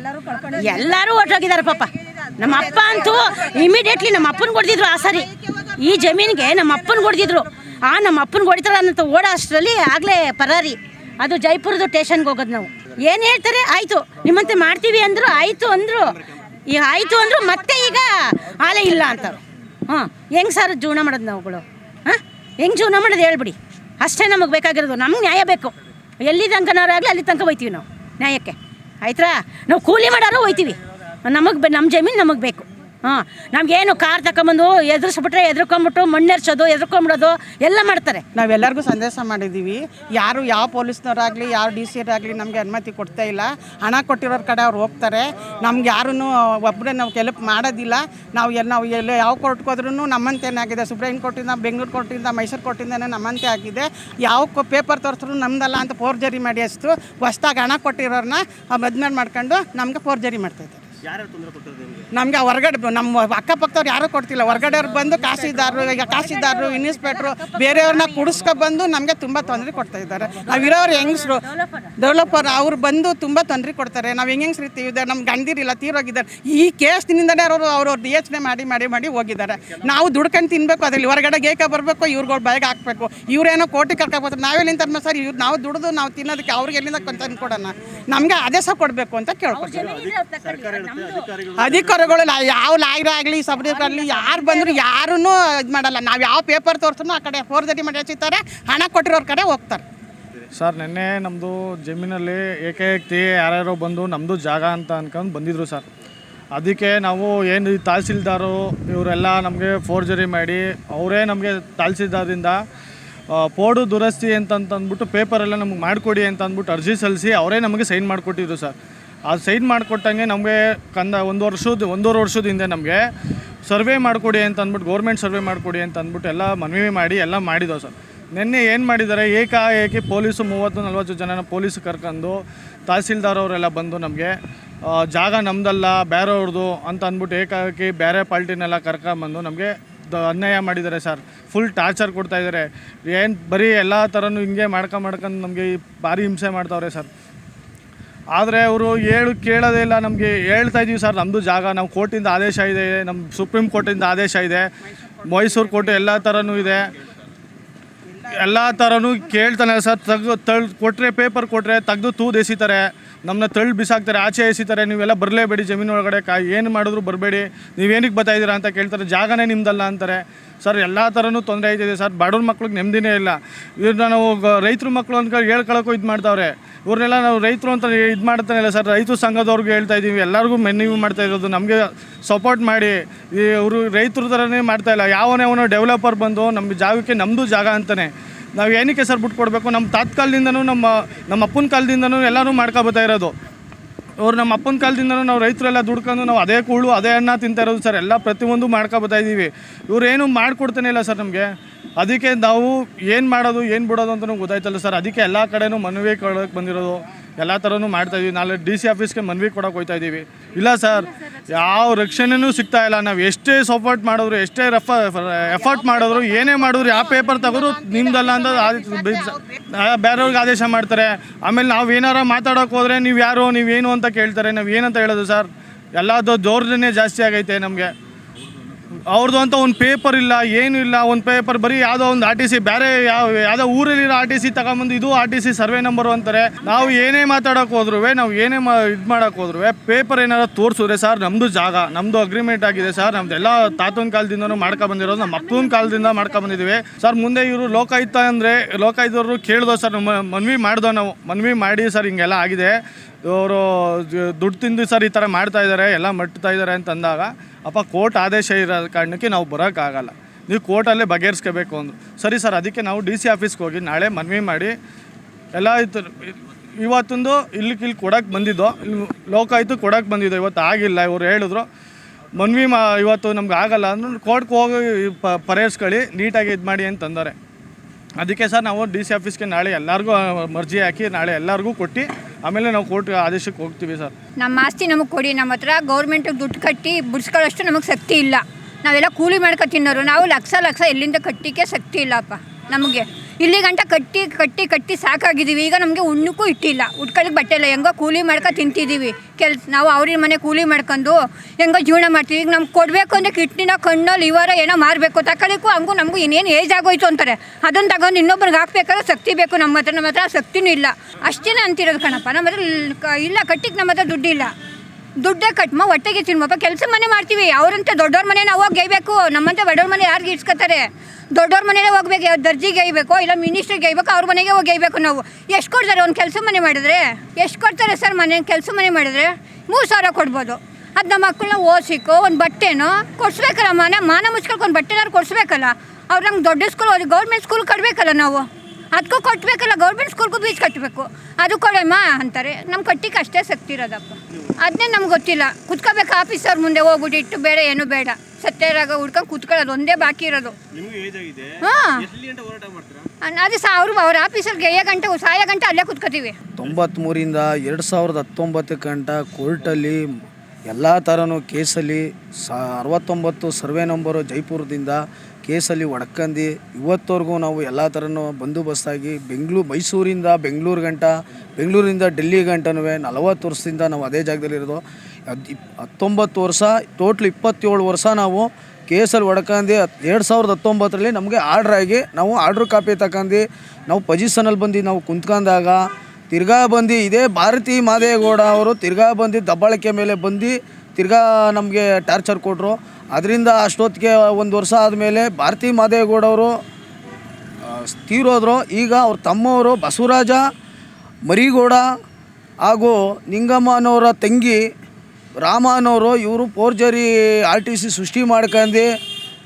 ಎಲ್ಲರೂ ಹೊರ್ಟೋಗಿದ್ದಾರೆ ಪಾಪ. ನಮ್ಮ ಅಪ್ಪ ಅಂತೂ ಇಮಿಡಿಯೇಟ್ಲಿ ನಮ್ಮ ಅಪ್ಪನ ಕೊಡ್ದಿದ್ರು ಆ ಸರಿ. ಈ ಜಮೀನಿಗೆ ನಮ್ಮ ಅಪ್ಪನ ಹೊಡೆದಿದ್ರು. ಆ ನಮ್ಮ ಅಪ್ಪನ ಕೊಡ್ತಾರ ಅಂತ ಓಡೋ ಅಷ್ಟರಲ್ಲಿ ಆಗಲೇ ಪರಾರಿ. ಅದು ಜೈಪುರದ ಸ್ಟೇಷನ್ಗೆ ಹೋಗೋದು ನಾವು. ಏನು ಹೇಳ್ತಾರೆ? ಆಯಿತು. ನಿಮ್ಮಂತೆ ಮಾಡ್ತೀವಿ ಅಂದರು, ಆಯಿತು ಅಂದರು. ಈಗ ಆಯಿತು ಅಂದರು ಮತ್ತೆ ಈಗ ಆಲೆ ಇಲ್ಲ ಅಂತಾರೆ ಹಾಂ ಹೆಂಗೆ ಸರ್ ಜೀವನ ಮಾಡೋದು ನಾವುಗಳು? ಹಾಂ? ಹೆಂಗೆ ಜೀವನ ಮಾಡೋದು ಹೇಳ್ಬಿಡಿ. ಅಷ್ಟೇ ನಮಗೆ ಬೇಕಾಗಿರೋದು. ನಮ್ಗೆ ನ್ಯಾಯ ಬೇಕು. ಎಲ್ಲಿ ತನಕನಾರಾಗಲಿ ಅಲ್ಲಿ ತನಕ ಹೋಯ್ತೀವಿ ನಾವು ನ್ಯಾಯಕ್ಕೆ. ಆಯ್ತಾ ನಾವು ಕೂಲಿ ಮಾಡಾರು ಹೋಯ್ತೀವಿ. ನಮಗೆ ನಮ್ಮ ಜಮೀನು ನಮಗೆ ಬೇಕು. ಹಾಂ, ನಮಗೇನು ಕಾರ್ ತಗೊಂಬಂದು ಎದುರಿಸ್ಬಿಟ್ರೆ ಎದ್ರುಕೊಂಬಿಟ್ಟು ಮಣ್ಣೆರ್ಸೋದು, ಎದ್ರುಕೊಂಬಿಡೋದು ಎಲ್ಲ ಮಾಡ್ತಾರೆ. ನಾವೆಲ್ಲರಿಗೂ ಸಂದೇಶ ಮಾಡಿದ್ದೀವಿ. ಯಾರು ಯಾವ ಪೊಲೀಸ್ನವರಾಗಲಿ, ಯಾವ ಡಿ ಸಿ ಆಗಲಿ ನಮಗೆ ಅನುಮತಿ ಕೊಡ್ತಾ ಇಲ್ಲ. ಹಣ ಕೊಟ್ಟಿರೋರ ಕಡೆ ಅವ್ರು ಹೋಗ್ತಾರೆ. ನಮ್ಗೆ ಯಾರೂ ಒಬ್ಬರೇ ನಾವು ಕೆಲಪ್ ಮಾಡೋದಿಲ್ಲ. ನಾವು ಎಲ್ಲ ನಾವು ಎಲ್ಲ ಯಾವ ಕೋರ್ಟ್ಗೆ ಹೋದ್ರೂ ನಮ್ಮಂತೆ ಏನಾಗಿದೆ? ಸುಪ್ರೀಂ ಕೋರ್ಟಿಂದ, ಬೆಂಗಳೂರು ಕೋರ್ಟಿಂದ, ಮೈಸೂರು ಕೋರ್ಟಿಂದನೇ ನಮ್ಮಂತೆ ಆಗಿದೆ. ಯಾವ ಪೇಪರ್ ತೋರಿಸಿದ್ರು ನಮ್ದಲ್ಲ ಅಂತ ಫೋರ್ಜರಿ ಮಾಡಿ ಅಷ್ಟು ಹೊಸ್ದಾಗಿ ಹಣ ಕೊಟ್ಟಿರೋರನ್ನ ಮದ್ಮೇಲೆ ಮಾಡ್ಕೊಂಡು ನಮ್ಗೆ ಫೋರ್ಜರಿ ಮಾಡ್ತಾಯಿದ್ದಾರೆ ನಮಗೆ? ಹೊರಗಡೆ ಬ- ನಮ್ಮ ಅಕ್ಕಪಕ್ಕದವ್ರು ಯಾರೂ ಕೊಡ್ತಿಲ್ಲ. ಹೊರಗಡೆಯವ್ರು ಬಂದು ಕಾಸಿದಾರರು ಈಗ ಕಾಸಿದಾರರು ಇನ್ಸ್ಪೆಕ್ಟ್ರು ಬೇರೆಯವ್ರನ್ನ ಕುಡಿಸ್ಕೊಬಂದು ನಮಗೆ ತುಂಬ ತೊಂದರೆ ಕೊಡ್ತಾ ಇದ್ದಾರೆ. ನಾವು ಇರೋರು ಹೆಂಗಸ್ರು? ಡೆವಲಪರ್ ಅವ್ರು ಬಂದು ತುಂಬ ತೊಂದರೆ ಕೊಡ್ತಾರೆ. ನಾವು ಹೆಂಗ್ ಹೆಂಗ್ಸ್ರು ಇರ್ತೀವಿ ನಮ್ಮ ಗಂಡಿರಿಲ್ಲ ತೀರೋಗಿದ್ದಾರೆ. ಈ ಕೇಸ್ನಿಂದನೇ ಅವರು ಅವರು ಯೋಚನೆ ಮಾಡಿ ಮಾಡಿ ಮಾಡಿ ಹೋಗಿದ್ದಾರೆ. ನಾವು ದುಡ್ಕೊಂಡು ತಿನ್ಬೇಕು ಅದರಲ್ಲಿ ಹೊರಗಡೆ ಗೇಕ ಬರಬೇಕು ಇವ್ರುಗಳು ಬಯಗ ಹಾಕ್ಬೇಕು. ಇವ್ರೇನೋ ಕೋಟಿ ಕರ್ಕೊಬೋದು ನಾವೆಲ್ಲಿಂದ ಸರ್? ಇವ್ರು ನಾವು ದುಡಿದು ನಾವು ತಿನ್ನೋದಕ್ಕೆ ಅವ್ರಿಗೆ ಎಲ್ಲಿಂದ ತಂದು ಕೊಡೋಣ? ನಮಗೆ ಆದೇಶ ಕೊಡಬೇಕು ಅಂತ ಕೇಳ್ಕೊಡ್ತೀವಿ ಅಧಿಕಾರಿಗಳು ಯಾವ ಲಾಯರ್ ಆಗಲಿ ಸಬ್ರಿಗಾಗಲಿ ಯಾರು ಬಂದ್ರು ಯಾರೂ ಇದು ಮಾಡಲ್ಲ. ನಾವು ಯಾವ ಪೇಪರ್ ತೋರಿಸ್ರು ಆ ಕಡೆ ಫೋರ್ಜರಿ ಮಾಡಿ ಹಚ್ಚಿತಾರೆ ಹಣ ಕೊಟ್ಟಿರೋರ ಕಡೆ ಹೋಗ್ತಾರೆ. ಸರ್ ನಿನ್ನೆ ನಮ್ಮದು ಜಮೀನಲ್ಲಿ ಏಕಾಏಕಿ ಯಾರ್ಯಾರೋ ಬಂದು ನಮ್ಮದು ಜಾಗ ಅಂತ ಅನ್ಕೊಂಡು ಬಂದಿದ್ರು ಸರ್. ಅದಕ್ಕೆ ನಾವು ಏನು ಈ ತಹಸೀಲ್ದಾರು ಇವರೆಲ್ಲ ನಮಗೆ ಫೋರ್ಜರಿ ಮಾಡಿ ಅವರೇ ನಮಗೆ ತಹಸೀಲ್ದಾರಿಂದ ಆ, ಪೋಡು ದುರಸ್ತಿ ಅಂತ ಅಂದ್ಬಿಟ್ಟು ಪೇಪರೆಲ್ಲ ನಮಗೆ ಮಾಡಿಕೊಡಿ ಅಂತ ಅಂದ್ಬಿಟ್ಟು ಅರ್ಜಿ ಸಲ್ಲಿಸಿ ಅವರೇ ನಮಗೆ ಸೈನ್ ಮಾಡಿಕೊಟ್ಟಿದ್ರು ಸರ್. ಆ ಸೈನ್ ಮಾಡಿಕೊಟ್ಟಂಗೆ ನಮಗೆ ಕಂದ ಒಂದು ವರ್ಷದ ಒಂದೂವರೆ ವರ್ಷದ ಹಿಂದೆ ನಮಗೆ ಸರ್ವೆ ಮಾಡಿಕೊಡಿ ಅಂತ ಅಂದ್ಬಿಟ್ಟು ಗೌರ್ಮೆಂಟ್ ಸರ್ವೆ ಮಾಡಿಕೊಡಿ ಅಂತ ಅಂದ್ಬಿಟ್ಟು ಎಲ್ಲ ಮನವಿ ಮಾಡಿ ಎಲ್ಲ ಮಾಡಿದ್ದೋ ಸರ್. ನಿನ್ನೆ ಏನು ಮಾಡಿದ್ದಾರೆ, ಏಕಾಏಕಿ ಪೊಲೀಸು ಮೂವತ್ತು ನಲ್ವತ್ತು ಜನನ ಪೊಲೀಸ್ ಕರ್ಕೊಂಡು ತಹಸೀಲ್ದಾರ್ ಅವರೆಲ್ಲ ಬಂದು ನಮಗೆ ಜಾಗ ನಮ್ಮದಲ್ಲ ಬೇರೆಯವ್ರದ್ದು ಅಂತ ಅಂದ್ಬಿಟ್ಟು ಏಕಾಏಕಿ ಬೇರೆ ಪಾರ್ಟಿನೆಲ್ಲ ಕರ್ಕೊಂಬಂದು ನಮಗೆ ಅನ್ಯಾಯ ಮಾಡಿದ್ದಾರೆ ಸರ್. ಫುಲ್ ಟಾರ್ಚರ್ ಕೊಡ್ತಾ ಇದ್ದಾರೆ. ಏನು ಬರೀ ಎಲ್ಲ ಥರನೂ ಹಿಂಗೆ ಮಾಡ್ಕೊಂಡು ಮಾಡ್ಕೊಂಡು ನಮಗೆ ಭಾರಿ ಹಿಂಸೆ ಮಾಡ್ತಾವ್ರೆ ಸರ್. ಆದರೆ ಅವರು ಹೇಳು ಕೇಳೋದೇ ಇಲ್ಲ. ನಮಗೆ ಹೇಳ್ತಾ ಇದ್ದೀವಿ ಸರ್ ನಮ್ಮದು ಜಾಗ. ನಾವು ಕೋರ್ಟಿಂದ ಆದೇಶ ಇದೆ. ನಮ್ಮ ಸುಪ್ರೀಂ ಕೋರ್ಟಿಂದ ಆದೇಶ ಇದೆ. ಮೈಸೂರು ಕೋರ್ಟ್ ಎಲ್ಲ ಥರನೂ ಇದೆ. ಎಲ್ಲ ಥರನೂ ಕೇಳ್ತಾನೆ ಸರ್. ತೆಗ್ದು ತಳ್ ಕೊಟ್ಟರೆ ಪೇಪರ್ ಕೊಟ್ಟರೆ ತೆಗ್ದು ತೂದು ಎಸಿತಾರೆ. ನಮ್ಮನ್ನ ತಳ್ಳಿ ಬಿಸಾಕ್ತಾರೆ, ಆಚೆ ಎಸಿತಾರೆ, ನೀವೆಲ್ಲ ಬರಲೇಬೇಡಿ ಜಮೀನು ಒಳಗಡೆ, ಕಾ ಏನು ಮಾಡಿದ್ರು ಬರಬೇಡಿ ನೀವೇನಕ್ಕೆ ಬರ್ತಾಯಿದ್ದೀರಾ ಅಂತ ಕೇಳ್ತಾರೆ, ಜಾಗನೇ ನಿಮ್ದಲ್ಲ ಅಂತಾರೆ. ಸರ್, ಎಲ್ಲ ಥರನೂ ತೊಂದರೆ ಆಯ್ತಿದೆ, ಸರ್, ಬಡವ್ರ ಮಕ್ಳಿಗೆ ನೆಮ್ಮದಿನೇ ಇಲ್ಲ. ಇವ್ರನ್ನ ನಾವು ರೈತರು ಮಕ್ಕಳು ಅಂತ ಹೇಳ್ಕೊಳಕ್ಕೂ ಇದು ಮಾಡ್ತಾವ್ರೆ. ಇವ್ರನ್ನೆಲ್ಲ ನಾವು ರೈತರು ಅಂತ ಇದು ಮಾಡ್ತಾನೆ ಇಲ್ಲ, ಸರ್ ರೈತ ಸಂಘದವ್ರಿಗೂ ಹೇಳ್ತಾ ಇದ್ದೀವಿ, ಎಲ್ಲರಿಗೂ ಮೆನ್ಯೂ ಮಾಡ್ತಾ ಇರೋದು, ನಮಗೆ ಸಪೋರ್ಟ್ ಮಾಡಿ. ಈ ಅವರು ರೈತರ ಥರನೇ ಮಾಡ್ತಾ ಇಲ್ಲ, ಯಾವನೇ ಅವನು ಡೆವಲಪರ್ ಬಂದು ನಮ್ಮ ಜಾಗಕ್ಕೆ ನಮ್ಮದು ಜಾಗ ಅಂತಾನೆ. ನಾವು ಏನಕ್ಕೆ ಸರ್ ಬಿಟ್ಟು ಕೊಡಬೇಕು? ನಮ್ಮ ತಾತ್ಕಾಲದಿಂದನೂ ನಮ್ಮ ನಮ್ಮ ಅಪ್ಪನ ಕಾಲದಿಂದನೂ ಎಲ್ಲರೂ ಮಾಡ್ಕೊಬತ್ತಾ ಇರೋದು. ಅವ್ರು ನಮ್ಮ ಅಪ್ಪನ ಕಾಲದಿಂದನೂ ನಾವು ರೈತರೆಲ್ಲ ದುಡ್ಕೊಂಡು ನಾವು ಅದೇ ಕೂಳು, ಅದೇ ಅನ್ನ ತಿಂತಾ ಇರೋದು ಸರ್. ಎಲ್ಲ ಪ್ರತಿಯೊಂದು ಮಾಡ್ಕೊಬತ್ತಾ ಇದ್ದೀವಿ ಇವ್ರು ಮಾಡಿಕೊಡ್ತಾನೆ ಮಾಡ್ಕೊಡ್ತಾನೆ ಇಲ್ಲ ಸರ್ ನಮಗೆ. ಅದಕ್ಕೆ ನಾವು ಏನು ಮಾಡೋದು, ಏನು ಬಿಡೋದು ಅಂತಲೂ ಗೊತ್ತಾಯ್ತಲ್ಲ ಸರ್. ಅದಕ್ಕೆ ಎಲ್ಲ ಕಡೆನೂ ಮನವಿ ಕೊಡೋಕೆ ಬಂದಿರೋದು. ಎಲ್ಲ ಥರನೂ ಮಾಡ್ತಾ ಇದೀವಿ. ನಾಳೆ ಡಿ ಸಿ ಆಫೀಸ್ಗೆ ಮನವಿ ಕೊಡೋಕೆ ಹೋಗ್ತಾ ಇದ್ದೀವಿ ಇಲ್ಲ ಸರ್, ಯಾವ ರಕ್ಷಣೆನೂ ಸಿಗ್ತಾ ಇಲ್ಲ. ನಾವು ಎಷ್ಟೇ ಸಪೋರ್ಟ್ ಮಾಡಿದ್ರು, ಎಷ್ಟೇ ರೆಫ ಎಫರ್ಟ್ ಮಾಡಿದ್ರು, ಏನೇ ಮಾಡಿದ್ರು, ಯಾವ ಪೇಪರ್ ತಗೋರು ನಿಮ್ದಲ್ಲ ಅಂತ ಬೇರೆಯವ್ರಿಗೆ ಆದೇಶ ಮಾಡ್ತಾರೆ. ಆಮೇಲೆ ನಾವು ಏನಾರ ಮಾತಾಡೋಕೆ ಹೋದರೆ ನೀವು ಯಾರು ನೀವೇನು ಅಂತ ಕೇಳ್ತಾರೆ. ನಾವು ಏನಂತ ಹೇಳೋದು ಸರ್? ಎಲ್ಲದು ದೌರ್ಜನ್ಯ ಜಾಸ್ತಿ ಆಗೈತೆ ನಮಗೆ. ಅವ್ರದ್ದು ಅಂತ ಒಂದು ಪೇಪರ್ ಇಲ್ಲ, ಏನು ಇಲ್ಲ, ಒಂದು ಪೇಪರ್ ಬರೀ ಯಾವುದೋ ಒಂದು ಆರ್ ಟಿ ಸಿ ಬೇರೆ ಯಾವ ಯಾವುದೋ ಊರಲ್ಲಿರೋ ಆರ್ ಟಿ ಸಿ ತಗೊಂಬಂದು ಇದು R T C survey number ಅಂತಾರೆ. ನಾವು ಏನೇ ಮಾತಾಡೋಕೆ ಹೋದ್ರು ನಾವು ಏನೇ ಮಾ ಇದು ಮಾಡೋಕೆ ಹೋದ್ರು ಪೇಪರ್ ಏನಾರ ತೋರಿಸಿದ್ರೆ ಸರ್ ನಮ್ಮದು ಜಾಗ ನಮ್ಮದು ಅಗ್ರಿಮೆಂಟ್ ಆಗಿದೆ ಸರ್ ನಮ್ದೆಲ್ಲ ತಾತನ ಕಾಲದಿಂದನೂ ಮಾಡ್ಕೊ ಬಂದಿರೋದು ನಮ್ಮ ಅಪ್ಪನ ಕಾಲದಿಂದ ಮಾಡ್ಕೊ ಬಂದಿದ್ದೀವಿ ಸರ್ ಮುಂದೆ ಇವರು ಲೋಕಾಯುಕ್ತ ಅಂದರೆ ಲೋಕಾಯುಕ್ತವರು ಕೇಳ್ದೋ ಸರ್ ನಮ್ಮ ಮನವಿ ಮಾಡ್ದೋ ನಾವು, ಮನವಿ ಮಾಡಿ ಸರ್ ಹಿಂಗೆಲ್ಲ ಆಗಿದೆ. ಇವರು ದುಡ್ಡು ತಿಂದು ಸರ್ ಈ ಥರ ಮಾಡ್ತಾ ಇದ್ದಾರೆ ಎಲ್ಲ ಮಟ್ತಾ ಇದ್ದಾರೆ ಅಂತ ಅಂದಾಗ ಅಪ್ಪ ಕೋರ್ಟ್ ಆದೇಶ ಇರೋ ಕಾರಣಕ್ಕೆ ನಾವು ಬರೋಕ್ಕಾಗಲ್ಲ. ನೀವು ಕೋರ್ಟಲ್ಲೇ ಬಗೆಹರಿಸ್ಕೋಬೇಕು ಅಂದರು. ಸರಿ ಸರ್, ಅದಕ್ಕೆ ನಾವು ಡಿ ಸಿ ಆಫೀಸ್ಗೆ ಹೋಗಿ ನಾಳೆ ಮನವಿ ಮಾಡಿ, ಎಲ್ಲ ಇತ್ತು ಇವತ್ತೊಂದು ಇಲ್ಲಿಗೆ ಇಲ್ಲಿ ಕೊಡೋಕ್ಕೆ ಬಂದಿದ್ದೋ ಇಲ್ಲಿ ಲೋಕಾಯಿತು ಕೊಡೋಕೆ ಬಂದಿದ್ದೋ, ಇವತ್ತು ಆಗಿಲ್ಲ, ಇವರು ಹೇಳಿದ್ರು. ಮನವಿ ಮಾ, ಇವತ್ತು ನಮ್ಗೆ ಆಗಲ್ಲ ಅಂದ್ರೆ, ಕೋರ್ಟ್ಗೆ ಹೋಗಿ ಪ ಪರಿಹರಿಸ್ಕೊಳ್ಳಿ ನೀಟಾಗಿ ಇದು ಮಾಡಿ ಅಂತಂದರೆ. ಅದಕ್ಕೆ ಸರ್, ನಾವು ಡಿ ಸಿ ಆಫೀಸ್ಗೆ ನಾಳೆ ಎಲ್ಲರಿಗೂ ಮರ್ಜಿ ಹಾಕಿ ನಾಳೆ ಎಲ್ಲರಿಗೂ ಕೊಟ್ಟು ಆಮೇಲೆ ನಾವು ಕೋರ್ಟ್ ಆದೇಶಕ್ಕೆ ಹೋಗ್ತೀವಿ ಸರ್. ನಮ್ಮ ಆಸ್ತಿ ನಮಗೆ ಕೊಡಿ, ನಮ್ಮ ಹತ್ರ ಗೌರ್ಮೆಂಟಿಗೆ ದುಡ್ಡು ಕಟ್ಟಿ ಬಿಡಿಸ್ಕೊಳ್ಳೋಷ್ಟು ನಮಗೆ ಶಕ್ತಿ ಇಲ್ಲ. ನಾವೆಲ್ಲ ಕೂಲಿ ಮಾಡ್ಕೊ ತಿನ್ನೋರು, ನಾವು ಲಕ್ಷ ಲಕ್ಷ ಎಲ್ಲಿಂದ ಕಟ್ಟಿಕ್ಕೆ ಶಕ್ತಿ ಇಲ್ಲಪ್ಪ ನಮಗೆ. ಇಲ್ಲಿ ಗಂಟ ಕಟ್ಟಿ ಕಟ್ಟಿ ಕಟ್ಟಿ ಸಾಕಾಗಿದ್ದೀವಿ. ಈಗ ನಮಗೆ ಉಣ್ಣಕ್ಕೂ ಇಟ್ಟಿಲ್ಲ. ಉಟ್ಕೊಳ್ಳಿಕ್ಕೆ ಬಟ್ಟೆ ಇಲ್ಲ. ಹೆಂಗೋ ಕೂಲಿ ಮಾಡ್ಕೊ ತಿಂತಿದ್ದೀವಿ. ಕೆಲ್ಸ, ನಾವು ಅವ್ರಿನ ಮನೆ ಕೂಲಿ ಮಾಡ್ಕೊಂಡು ಹೆಂಗೋ ಜೀವನ ಮಾಡ್ತೀವಿ. ಈಗ ನಮ್ಗೆ ಕೊಡಬೇಕು ಅಂದರೆ ಕಿಡ್ನಿನ, ಕಣ್ಣು, ಲಿವರ ಏನೋ ಮಾರಬೇಕು. ತಗೊಳ್ಳಿಕ್ಕೂ ಹಂಗೂ ನಮಗೂ ಇನ್ನೇನು ಏಜ್ ಆಗೋಯ್ತು ಅಂತಾರೆ. ಅದನ್ನು ತಗೊಂಡು ಇನ್ನೊಬ್ರಿಗೆ ಹಾಕ್ಬೇಕಾದ್ರೆ ಶಕ್ತಿ ಬೇಕು. ನಮ್ಮ ಹತ್ರ ನಮ್ಮ ಹತ್ರ ಶಕ್ತಿನೂ ಇಲ್ಲ. ಅಷ್ಟೇ ಅಂತಿರೋದು ಕಣಪ್ಪ. ನಮ್ಮ ಹತ್ರ ಇಲ್ಲ. ಕಟ್ಟಿಗೆ ನಮ್ಮ ಹತ್ರ ದುಡ್ಡಿಲ್ಲ. ದುಡ್ಡೇ ಕಟ್ಮ ಹೊಟ್ಟೆಗೆ ತಿನ್ಬಪ್ಪ ಕೆಲಸ ಮನೆ ಮಾಡ್ತೀವಿ. ಅವ್ರಂತೆ ದೊಡ್ಡವ್ರ ಮನೆ ನಾವು ಹೋಗಿ ಗೈಬೇಕು. ನಮ್ಮಂತೆ ಬಡವ್ರ ಮನೆ ಯಾರಿಗೆ ಇಡ್ಸ್ಕೊತಾರೆ ದೊಡ್ಡವ್ರ ಮನೆಲೇ ಹೋಗ್ಬೇಕು. ಯಾವ ದರ್ಜಿಗೆ ಗೈಬೇಕು, ಇಲ್ಲ ಮಿನಿಸ್ಟ್ರಿಗೆ ಗೈಬೇಕು, ಅವ್ರ ಮನೆಗೆ ಹೋಗಿ ಗೈಬೇಕು ನಾವು. ಎಷ್ಟು ಕೊಡ್ತಾರೆ ಒಂದು ಕೆಲಸ ಮನೆ ಮಾಡಿದ್ರೆ? ಎಷ್ಟು ಕೊಡ್ತಾರೆ ಸರ್ ಮನೆ, ಕೆಲಸ ಮನೆ ಮಾಡಿದ್ರೆ? ಮೂರು ಸಾವಿರ ಕೊಡ್ಬೋದು. ಅದು ನಮ್ಮ ಮಕ್ಕಳನ್ನ ಓದಿಸಿಕೋ, ಒಂದು ಬಟ್ಟೆನೋ ಕೊಡಿಸ್ಬೇಕಲ್ಲ ಮನೆ. ಮಾನ ಮುಚ್ಕೊಳ್ಕೊಂಡು ಬಟ್ಟೆನಾರು ಕೊಡಿಸ್ಬೇಕಲ್ಲ? ಅವ್ರು ನಮ್ಗೆ ದೊಡ್ಡ ಸ್ಕೂಲ್ ಓದಿ ಗೌರ್ಮೆಂಟ್ ಸ್ಕೂಲ್ ಕಟ್ಟಬೇಕಲ್ಲ ನಾವು. ಅದಕ್ಕೂ ಕಟ್ಟಬೇಕಲ್ಲ ಗೌರ್ಮೆಂಟ್ ಸ್ಕೂಲ್ಗೂ ಬೀಚ್ ಕಟ್ಟಬೇಕು ಅದು ಕೊಡಮ್ಮ ಅಂತಾರೆ. ನಮ್ಮ ಕಟ್ಟಿಗೆ ಅಷ್ಟೇ ಶಕ್ತಿ ಇರೋದಪ್ಪ. ಅದನ್ನೇ ನಮ್ಗೆ ಗೊತ್ತಿಲ್ಲ. ಕುತ್ಕೋಬೇಕು ಆಫೀಸರ್ ಮುಂದೆ ಹೋಗ್ಬಿಟ್ಟು ಇಟ್ಟು ಬೇಡ ಏನು ಬೇಡ. ಸತ್ಯರಾಗ ಹುಡ್ಕೊಂಡು ಕುತ್ಕೊಳ್ಳೋದು ಒಂದೇ ಬಾಕಿ ಇರೋದು. ಹಾಂ. ಅದು ಸಹ ಅವರು ಅವ್ರ ಆಫೀಸರ್ಗೆ ಏ ಗಂಟೆ ಸಾಯ ಗಂಟೆ ಅಲ್ಲೇ ಕುತ್ಕೋತೀವಿ. ತೊಂಬತ್ತ್ಮೂರಿಂದ ಎರಡು ಸಾವಿರದ ಹತ್ತೊಂಬತ್ತು ಗಂಟ ಕೋರ್ಟಲ್ಲಿ ಎಲ್ಲ ಥರನೂ ಕೇಸಲ್ಲಿ ಸ ಅರವತ್ತೊಂಬತ್ತು ಸರ್ವೆ ನಂಬರು ಜೈಪುರದಿಂದ ಕೇಸಲ್ಲಿ ಒಡ್ಕಂದು ಇವತ್ತವರೆಗೂ ನಾವು ಎಲ್ಲ ಥರನೂ ಬಂದೋಬಸ್ತಾಗಿ ಬೆಂಗಳೂರು ಮೈಸೂರಿಂದ ಬೆಂಗಳೂರು ಗಂಟ, ಬೆಂಗಳೂರಿಂದ ಡೆಲ್ಲಿ ಗಂಟನೂ ನಲವತ್ತು ವರ್ಷದಿಂದ ನಾವು ಅದೇ ಜಾಗದಲ್ಲಿ ಇರೋದು. ಹತ್ತೊಂಬತ್ತು ವರ್ಷ, ಟೋಟ್ಲ್ ಇಪ್ಪತ್ತೇಳು ವರ್ಷ ನಾವು ಕೇಸಲ್ಲಿ ಒಡ್ಕಂದು ಎರಡು ಸಾವಿರದ ಹತ್ತೊಂಬತ್ತರಲ್ಲಿ ನಮಗೆ ಆರ್ಡ್ರ್ ಆಗಿ ನಾವು ಆರ್ಡ್ರ್ ಕಾಪಿ ತಗೊಂಡು ನಾವು ಪೊಸಿಷನಲ್ಲಿ ಬಂದು ನಾವು ಕುಂತ್ಕೊಂಡಾಗ ತಿರ್ಗಾ ಬಂದು ಇದೇ ಭಾರತಿ ಮಾದೇಗೌಡ ಅವರು ತಿರ್ಗಾ ಬಂದು ದಬ್ಬಾಳಿಕೆ ಮೇಲೆ ಬಂದು ತಿರ್ಗಾ ನಮಗೆ ಟಾರ್ಚರ್ ಕೊಟ್ಟರು ಅದರಿಂದ ಅಷ್ಟೊತ್ತಿಗೆ ಒಂದು ವರ್ಷ ಆದಮೇಲೆ ಭಾರತಿ ಮಾದೇಗೌಡವರು ತೀರೋದ್ರು ಈಗ ಅವ್ರ ತಮ್ಮವರು ಬಸವರಾಜ ಮರಿಗೌಡ ಹಾಗೂ ನಿಂಗಮ್ಮನವರ ತಂಗಿ ರಾಮನವರು ಇವರು ಫೋರ್ಜರಿ ಆರ್ ಟಿ ಸಿ ಸೃಷ್ಟಿ ಮಾಡ್ಕೊಂಡು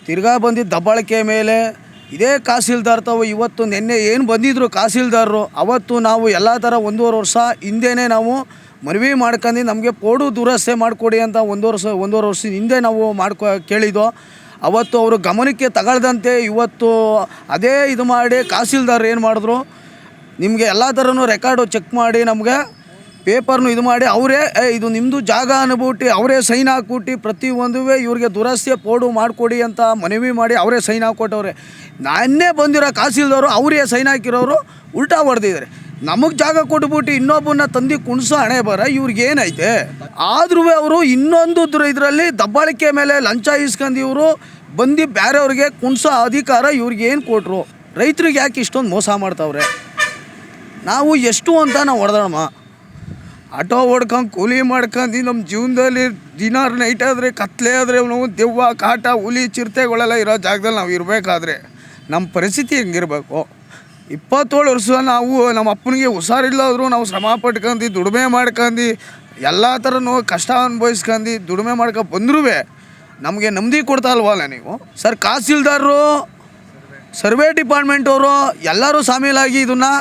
ತಿರ್ಗಾ ಬಂದಿದ್ದ ದಬ್ಬಾಳಿಕೆ ಮೇಲೆ ಇದೇ ಕಾಸಿಲ್ದಾರ್ ತಾವು ಇವತ್ತು ನಿನ್ನೆ ಏನು ಬಂದಿದ್ರು ಕಾಸಿಲ್ದಾರರು, ಅವತ್ತು ನಾವು ಎಲ್ಲ ಥರ ಒಂದೂವರೆ ವರ್ಷ ಹಿಂದೆನೇ ನಾವು ಮನವಿ ಮಾಡ್ಕೊಂಡು ನಮಗೆ ಪೋಡು ದುರಸ್ತಿ ಮಾಡಿಕೊಡಿ ಅಂತ ಒಂದು ವರ್ಷ ಒಂದೂವರೆ ವರ್ಷದ ಹಿಂದೆ ನಾವು ಮಾಡ್ಕೊ ಕೇಳಿದ್ದು. ಅವತ್ತು ಅವರು ಗಮನಕ್ಕೆ ತಗೊಳ್ದಂತೆ ಇವತ್ತು ಅದೇ ಇದು ಮಾಡಿ ಕಾಸಿಲ್ದಾರ್ ಏನು ಮಾಡಿದ್ರು? ನಿಮಗೆ ಎಲ್ಲ ಥರನೂ ರೆಕಾರ್ಡು ಚೆಕ್ ಮಾಡಿ ನಮಗೆ ಪೇಪರ್ನು ಇದು ಮಾಡಿ ಅವರೇ ಇದು ನಿಮ್ಮದು ಜಾಗ ಅನ್ಬಿಟ್ಟು ಅವರೇ ಸೈನ್ ಹಾಕ್ಬಿಟ್ಟು ಪ್ರತಿಯೊಂದು ಇವ್ರಿಗೆ ದುರಸ್ತೆ ಪೋಡು ಮಾಡಿಕೊಡಿ ಅಂತ ಮನವಿ ಮಾಡಿ ಅವರೇ ಸೈನ್ ಹಾಕ್ಕೊಟ್ಟವ್ರೆ. ನಾನೇ ಬಂದಿರೋ ಕಾಸಿಲ್ದವರು ಅವರೇ ಸೈನ್ ಹಾಕಿರೋರು ಉಲ್ಟಾ ಹೊಡೆದಿದ್ದಾರೆ. ನಮಗೆ ಜಾಗ ಕೊಟ್ಬಿಟ್ಟು ಇನ್ನೊಬ್ಬನ ತಂದು ಕುಣಿಸೋ ಹಣೆ ಬರ, ಇವ್ರಿಗೆ ಏನೈತೆ? ಆದ್ರೂ ಅವರು ಇನ್ನೊಂದು ಇದರಲ್ಲಿ ದಬ್ಬಾಳಿಕೆ ಮೇಲೆ ಲಂಚ ಇಸ್ಕೊಂಡು ಇವರು ಬಂದು ಬೇರೆಯವ್ರಿಗೆ ಕುಣಿಸೋ ಅಧಿಕಾರ ಇವ್ರಿಗೇನು ಕೊಟ್ಟರು ರೈತರಿಗೆ ಯಾಕೆ ಇಷ್ಟೊಂದು ಮೋಸ ಮಾಡ್ತಾವ್ರೆ? ನಾವು ಎಷ್ಟು ಅಂತ ನಾವು ಹೊಡೆದಮ್ಮ ಆಟೋ ಹೊಡ್ಕೊಂಡು ಕೂಲಿ ಮಾಡ್ಕೊಂಡು ನಮ್ಮ ಜೀವನದಲ್ಲಿ ದಿನ ನೈಟ್ ಆದರೆ, ಕತ್ಲೆ ಆದರೆ ನಾವು ದೆವ್ವ, ಕಾಟ, ಹುಲಿ, ಚಿರತೆಗಳೆಲ್ಲ ಇರೋ ಜಾಗದಲ್ಲಿ ನಾವು ಇರಬೇಕಾದ್ರೆ ನಮ್ಮ ಪರಿಸ್ಥಿತಿ ಹೆಂಗಿರ್ಬೇಕು? ಇಪ್ಪತ್ತೇಳು ವರ್ಷ ನಾವು ನಮ್ಮ ಅಪ್ಪನಿಗೆ ಹುಷಾರಿಲ್ಲಾದರೂ ನಾವು ಶ್ರಮ ಪಟ್ಕೊಂಡು ದುಡಿಮೆ ಮಾಡ್ಕೊಂಡು ಎಲ್ಲ ಥರನೂ ಕಷ್ಟ ಅನುಭವಿಸ್ಕೊಂಡು ದುಡಿಮೆ ಮಾಡ್ಕೊ ಬಂದ್ರೂ ನಮಗೆ ನೆಮ್ಮದಿ ಕೊಡ್ತಾ ಅಲ್ವಲ್ಲ ನೀವು? ಸರ್, ಕಾಸಿಲ್ದಾರರು, ಸರ್ವೆ ಡಿಪಾರ್ಟ್ಮೆಂಟವರು ಎಲ್ಲರೂ ಸಾಮೀಲಾಗಿ ಇದನ್ನು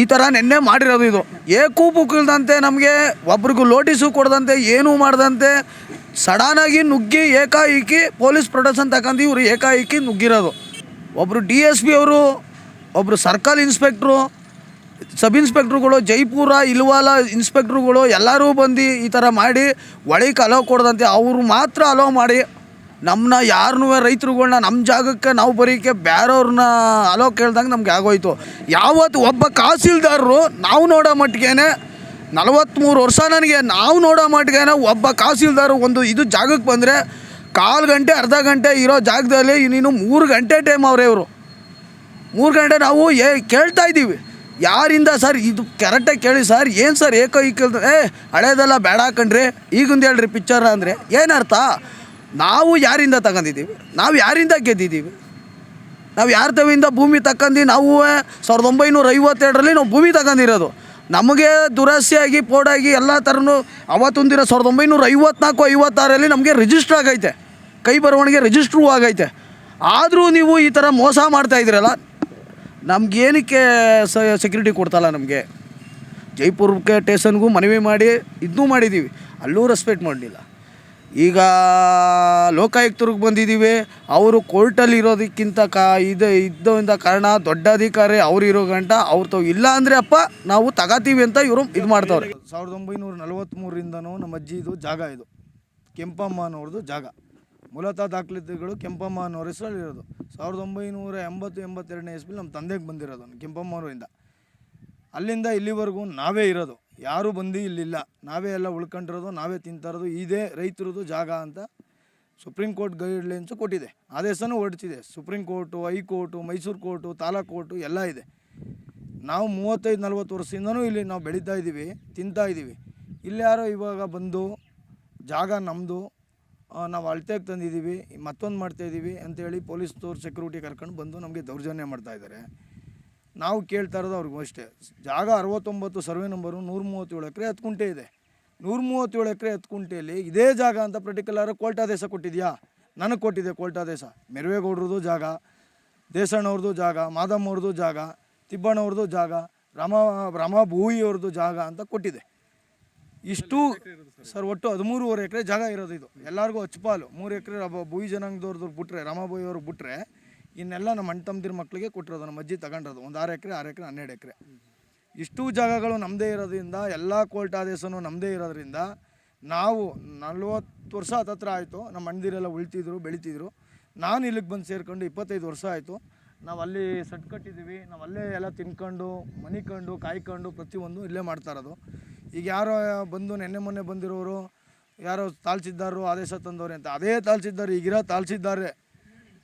ಈ ಥರ ನಿನ್ನೆ ಮಾಡಿರೋದು ಇದು. ಏಕೂಪಕ್ಕಿಲ್ದಂತೆ ನಮಗೆ ಒಬ್ರಿಗೂ ನೋಟಿಸು ಕೊಡದಂತೆ, ಏನೂ ಮಾಡ್ದಂತೆ ಸಡನ್ನಾಗಿ ನುಗ್ಗಿ ಏಕಾಏಕಿ ಪೊಲೀಸ್ ಪ್ರೊಟೆಕ್ಷನ್ ತಗೊಂಡು ಇವರು ಏಕಾಏಕಿ ನುಗ್ಗಿರೋದು. ಒಬ್ಬರು ಡಿ ಎಸ್ ಪಿ ಅವರು ಒಬ್ಬರು ಸರ್ಕಲ್ ಇನ್ಸ್ಪೆಕ್ಟ್ರು, ಸಬ್ ಇನ್ಸ್ಪೆಕ್ಟ್ರುಗಳು, ಜೈಪುರ, ಇಲ್ವಾಲ ಇನ್ಸ್ಪೆಕ್ಟ್ರುಗಳು ಎಲ್ಲರೂ ಬಂದು ಈ ಥರ ಮಾಡಿ ಒಳಗೆ ಅಲೋ ಕೊಡ್ದಂತೆ ಅವರು ಮಾತ್ರ ಅಲೋ ಮಾಡಿ ನಮ್ಮನ್ನ ಯಾರನ್ನೂ ರೈತರುಗಳ್ನ ನಮ್ಮ ಜಾಗಕ್ಕೆ ನಾವು ಬರೀಕೆ ಬೇರೆಯವ್ರನ್ನ ಅಲೋ ಕೇಳ್ದಂಗೆ ನಮ್ಗೆ ಆಗೋಯ್ತು. ಯಾವತ್ತು ಒಬ್ಬ ಕಾಸಿಲ್ದಾರರು ನಾವು ನೋಡೋ ಮಟ್ಟಿಗೆನೆ ನಲವತ್ತ್ಮೂರು ವರ್ಷ ನನಗೆ ನಾವು ನೋಡೋ ಮಟ್ಟಿಗೆ ಒಬ್ಬ ಕಾಸಿಲ್ದಾರು ಒಂದು ಇದು ಜಾಗಕ್ಕೆ ಬಂದರೆ ಕಾಲು ಗಂಟೆ, ಅರ್ಧ ಗಂಟೆ ಇರೋ ಜಾಗದಲ್ಲಿ ನೀನು ಮೂರು ಗಂಟೆ ಟೈಮ್ ಅವರೇ ಇವರು. ಮೂರು ಗಂಟೆ ನಾವು ಏ, ಕೇಳ್ತಾ ಇದ್ದೀವಿ. ಯಾರಿಂದ ಸರ್? ಇದು ಕರೆಕ್ಟಾಗಿ ಕೇಳಿ ಸರ್. ಏನು ಸರ್ ಏಕೋ ಈ ಏ, ಹಳೇದೆಲ್ಲ ಬೇಡ ಕಣ್ರಿ. ಈಗಿಂದ ಹೇಳ್ರಿ ಪಿಕ್ಚರ್ ಅಂದರೆ ಏನರ್ಥ ನಾವು ಯಾರಿಂದ ತಗೊಂಡಿದ್ದೀವಿ? ನಾವು ಯಾರಿಂದ ಗೆದ್ದಿದ್ದೀವಿ? ನಾವು ಯಾರ ತವಿಂದ ಭೂಮಿ ತಕ್ಕಂದು ನಾವು ಸಾವಿರದ ಒಂಬೈನೂರ ಐವತ್ತೆರಡರಲ್ಲಿ ನಾವು ಭೂಮಿ ತಗೊಂಡಿರೋದು. ನಮಗೆ ದುರಾಸೆಯಾಗಿ ಪೋಡಾಗಿ ಎಲ್ಲ ಥರನೂ ದಿನ ಸಾವಿರದ ಒಂಬೈನೂರ ಐವತ್ನಾಲ್ಕು ಐವತ್ತಾರಲ್ಲಿ ನಮಗೆ ರಿಜಿಸ್ಟ್ರ್ ಆಗೈತೆ. ಕೈ ಬರವಣಿಗೆ ರಿಜಿಸ್ಟ್ರೂ ಆಗೈತೆ. ಆದರೂ ನೀವು ಈ ಥರ ಮೋಸ ಮಾಡ್ತಾ ಇದ್ದೀರಲ್ಲ ನಮ್ಗೇನಕ್ಕೆ ಏನಕ್ಕೆ ಸೆಕ್ಯೂರಿಟಿ ಕೊಡ್ತಲ್ಲ ನಮಗೆ? ಜೈಪುರಕ್ಕೆ ಸ್ಟೇಷನ್ಗೂ ಮನವಿ ಮಾಡಿ ಇದನ್ನೂ ಮಾಡಿದ್ದೀವಿ ಅಲ್ಲೂ ರೆಸ್ಪೆಕ್ಟ್ ಮಾಡಲಿಲ್ಲ. ಈಗ ಲೋಕಾಯುಕ್ತರಿಗೆ ಬಂದಿದ್ದೀವಿ ಅವರು ಕೋರ್ಟಲ್ಲಿ ಇರೋದಕ್ಕಿಂತ ಕಾ, ಇದು ಇದ್ದರಿಂದ ಕಾರಣ ದೊಡ್ಡ ಅಧಿಕಾರಿ ಅವ್ರು ಇರೋ ಗಂಟ ಅವ್ರ ತಾವು ಇಲ್ಲ ಅಂದರೆ ಅಪ್ಪ ನಾವು ತಗೋತೀವಿ ಅಂತ ಇವರು ಇದು ಮಾಡ್ತಾವ್ರೆ. ಸಾವಿರದ ಒಂಬೈನೂರ ನಲವತ್ತ್ಮೂರರಿಂದನೂ ನಮ್ಮ ಅಜ್ಜಿದು ಜಾಗ ಇದು. ಕೆಂಪಮ್ಮ ಅನ್ನೋರ್ದು ಜಾಗ. ಮೂಲತಃ ದಾಖಲಾತಿಗಳು ಕೆಂಪಮ್ಮ ಅನ್ನೋರ ಹೆಸರಲ್ಲಿ ಇರೋದು ಸಾವಿರದ ಒಂಬೈನೂರ ಎಂಬತ್ತು, ಎಂಬತ್ತೆರಡನೇ ಇಸ್ವಿಲಿ ನಮ್ಮ ತಂದೆಗೆ ಬಂದಿರೋದು ಕೆಂಪಮ್ಮನವರಿಂದ. ಅಲ್ಲಿಂದ ಇಲ್ಲಿವರೆಗೂ ನಾವೇ ಇರೋದು. ಯಾರೂ ಬಂದು ಇಲ್ಲಿಲ್ಲ. ನಾವೇ ಎಲ್ಲ ಉಳ್ಕೊಂಡಿರೋದು, ನಾವೇ ತಿಂತಾರೋದು ಇದೇ ರೈತರದು ಜಾಗ ಅಂತ ಸುಪ್ರೀಂ ಕೋರ್ಟ್ ಗೈಡ್ಲೈನ್ಸು ಕೊಟ್ಟಿದೆ. ಆದೇಶನೂ ಹೊರಡ್ತಿದೆ supreme court, high court, Mysuru court taluk court ಎಲ್ಲ ಇದೆ. ನಾವು ಮೂವತ್ತೈದು, ನಲ್ವತ್ತು ವರ್ಷದಿಂದನೂ ಇಲ್ಲಿ ನಾವು ಬೆಳೀತಾ ಇದ್ದೀವಿ, ತಿಂತಾ ಇದ್ದೀವಿ. ಇಲ್ಲಿ ಯಾರೋ ಇವಾಗ ಬಂದು ಜಾಗ ನಮ್ಮದು ನಾವು ಅಳತೆಗೆ ತಂದಿದ್ದೀವಿ, ಮತ್ತೊಂದು ಮಾಡ್ತಾಯಿದ್ದೀವಿ ಅಂತೇಳಿ ತೋರ್ ಸೆಕ್ಯೂರಿಟಿ ಕರ್ಕೊಂಡು ಬಂದು ನಮಗೆ ದೌರ್ಜನ್ಯ ಮಾಡ್ತಾ ಇದ್ದಾರೆ. ನಾವು ಕೇಳ್ತಾ ಇರೋದು ಅವ್ರಿಗೂ ಅಷ್ಟೇ. ಜಾಗ ಅರವತ್ತೊಂಬತ್ತು ಸರ್ವೆ ನಂಬರು ನೂರ ಮೂವತ್ತೇಳು ಎಕರೆ ಹತ್ತು ಕುಂಟೆ ಇದೆ. ನೂರ ಮೂವತ್ತೇಳು ಎಕರೆ ಹತ್ತು ಕುಂಟೆಯಲ್ಲಿ ಇದೇ ಜಾಗ ಅಂತ ಪರ್ಟಿಕ್ಯುಲರ್ ಕೋಲ್ಟಾದೇಶ ಕೊಟ್ಟಿದೆಯಾ? ನನಗೆ ಕೊಟ್ಟಿದೆ ಕೋಲ್ಟಾದೇಶ ಮೆರವೇಗೌಡ್ರದ್ದು ಜಾಗ, ದೇಸಣ್ಣವ್ರದ್ದು ಜಾಗ, ಮಾದಮ್ಮವ್ರದ್ದು ಜಾಗ, ತಿಬ್ಬಣ್ಣವ್ರದ್ದು ಜಾಗ, ರಾಮ ರಾಮ ಭೂಯಿಯವ್ರದ್ದು ಜಾಗ ಅಂತ ಕೊಟ್ಟಿದೆ. ಇಷ್ಟು ಸರ್, ಒಟ್ಟು ಹದಿಮೂರುವರೆ ಎಕರೆ ಜಾಗ ಇರೋದು ಇದು. ಎಲ್ಲರಿಗೂ ಅಚ್ಚುಪಾಲು. ಮೂರು ಎಕರೆ ಭೂಯಿ ಜನಾಂಗದವ್ರದ್ದು ಬಿಟ್ರೆ ರಾಮಾಬಾಯಿ ಅವರು ಬಿಟ್ರೆ, ಇನ್ನೆಲ್ಲ ನಮ್ಮ ಅಣ್ಣ ತಮ್ಮದಿರ ಮಕ್ಕಳಿಗೆ ಕೊಟ್ಟಿರೋದು, ನಮ್ಮ ಅಜ್ಜಿ ತಗೊಂಡಿರೋದು. ಒಂದು ಆರು ಎಕರೆ ಆರು ಎಕರೆ, ಹನ್ನೆರಡು ಎಕರೆ. ಇಷ್ಟು ಜಾಗಗಳು ನಮ್ಮದೇ ಇರೋದ್ರಿಂದ, ಎಲ್ಲ ಕೋರ್ಟ್ ಆದೇಶನೂ ನಮ್ಮದೇ ಇರೋದ್ರಿಂದ, ನಾವು ನಲ್ವತ್ತು ವರ್ಷ ಹತ್ತತ್ರ ಆಯಿತು. ನಮ್ಮ ಅಣ್ಣದಿರೆಲ್ಲ ಉಳ್ತಿದ್ರು, ಬೆಳಿತಿದ್ರು. ನಾನು ಇಲ್ಲಿಗೆ ಬಂದು ಸೇರ್ಕೊಂಡು ಇಪ್ಪತ್ತೈದು ವರ್ಷ ಆಯಿತು. ನಾವು ಅಲ್ಲಿ ಸಟ್ ಕಟ್ಟಿದ್ದೀವಿ ನಾವು ಅಲ್ಲೇ ಎಲ್ಲ ತಿನ್ಕೊಂಡು, ಮನಿಕೊಂಡು, ಕಾಯ್ಕೊಂಡು ಪ್ರತಿಯೊಂದು ಇಲ್ಲೇ ಮಾಡ್ತಾ ಇರೋದು. ಈಗ ಯಾರೋ ಬಂದು ನೆನ್ನೆ ಮೊನ್ನೆ ಬಂದಿರೋರು, ಯಾರೋ ತಾಳ್ಸಿದ್ದಾರು, ಆದೇಶ ತಂದವ್ರೆ ಅಂತ, ಅದೇ ತಾಳ್ಸಿದ್ದಾರೆ, ಈಗಿರೋ ತಾಳ್ಸಿದ್ದಾರೆ.